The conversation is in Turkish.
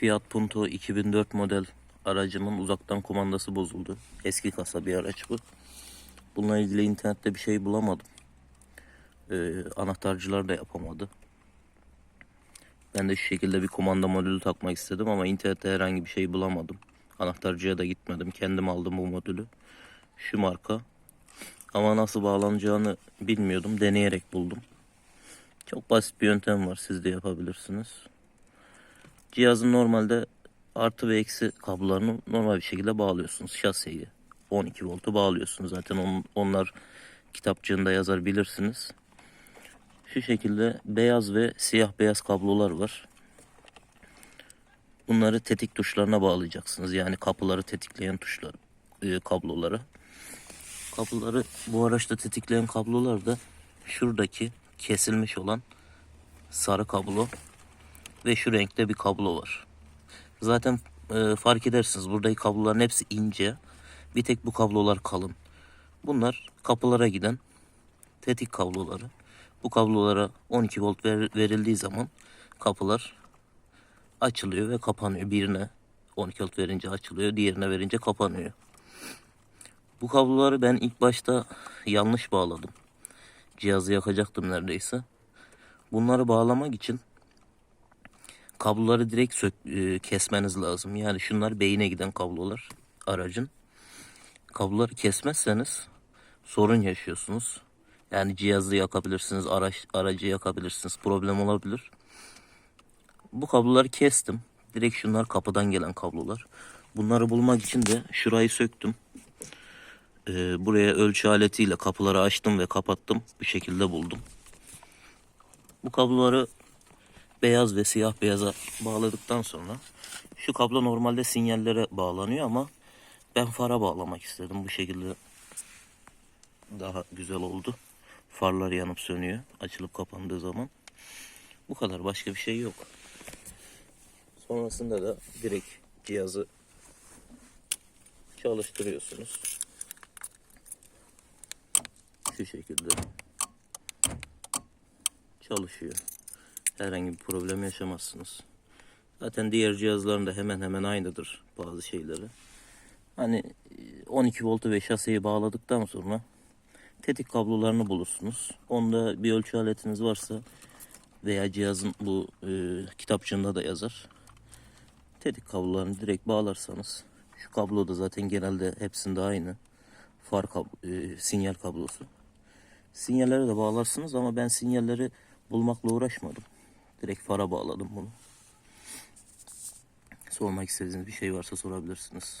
Fiat Punto 2004 model aracımın uzaktan kumandası bozuldu. Eski kasa bir araç bu. Bununla ilgili internette bir şey bulamadım. Ee, anahtarcılar da yapamadı. Ben de şu şekilde bir kumanda modülü takmak istedim ama internette herhangi bir şey bulamadım. Anahtarcıya da gitmedim. Kendim aldım bu modülü. Şu marka. Ama nasıl bağlanacağını bilmiyordum. Deneyerek buldum. Çok basit bir yöntem var. Siz de yapabilirsiniz. Cihazın normalde artı ve eksi kablolarını normal bir şekilde bağlıyorsunuz. Şaseyi 12 voltu bağlıyorsunuz. Zaten on- onlar kitapçığında yazar bilirsiniz. Şu şekilde beyaz ve siyah beyaz kablolar var. Bunları tetik tuşlarına bağlayacaksınız. Yani kapıları tetikleyen tuşlar, e, kabloları. Kapıları bu araçta tetikleyen kablolar da şuradaki kesilmiş olan sarı kablo ve şu renkte bir kablo var. Zaten e, fark edersiniz buradaki kabloların hepsi ince. Bir tek bu kablolar kalın. Bunlar kapılara giden tetik kabloları. Bu kablolara 12 volt ver- verildiği zaman kapılar açılıyor ve kapanıyor. Birine 12 volt verince açılıyor, diğerine verince kapanıyor. Bu kabloları ben ilk başta yanlış bağladım. Cihazı yakacaktım neredeyse. Bunları bağlamak için kabloları direkt sök, e, kesmeniz lazım. Yani şunlar beyine giden kablolar aracın. Kabloları kesmezseniz sorun yaşıyorsunuz. Yani cihazı yakabilirsiniz, araç, aracı yakabilirsiniz. Problem olabilir. Bu kabloları kestim. Direkt şunlar kapıdan gelen kablolar. Bunları bulmak için de şurayı söktüm. Ee, buraya ölçü aletiyle kapıları açtım ve kapattım. Bu şekilde buldum. Bu kabloları beyaz ve siyah beyaza bağladıktan sonra şu kablo normalde sinyallere bağlanıyor ama ben fara bağlamak istedim. Bu şekilde daha güzel oldu. Farlar yanıp sönüyor açılıp kapandığı zaman. Bu kadar başka bir şey yok. Sonrasında da direkt cihazı çalıştırıyorsunuz. Şu şekilde çalışıyor. Herhangi bir problem yaşamazsınız. Zaten diğer cihazların da hemen hemen aynıdır bazı şeyleri. Hani e, 12 voltu ve şaseyi bağladıktan sonra tetik kablolarını bulursunuz. Onda bir ölçü aletiniz varsa veya cihazın bu e, kitapçığında da yazar. Tetik kablolarını direkt bağlarsanız şu kablo da zaten genelde hepsinde aynı. Far kab- e, sinyal kablosu. Sinyalleri de bağlarsınız ama ben sinyalleri bulmakla uğraşmadım. Direkt fara bağladım bunu. Sormak istediğiniz bir şey varsa sorabilirsiniz.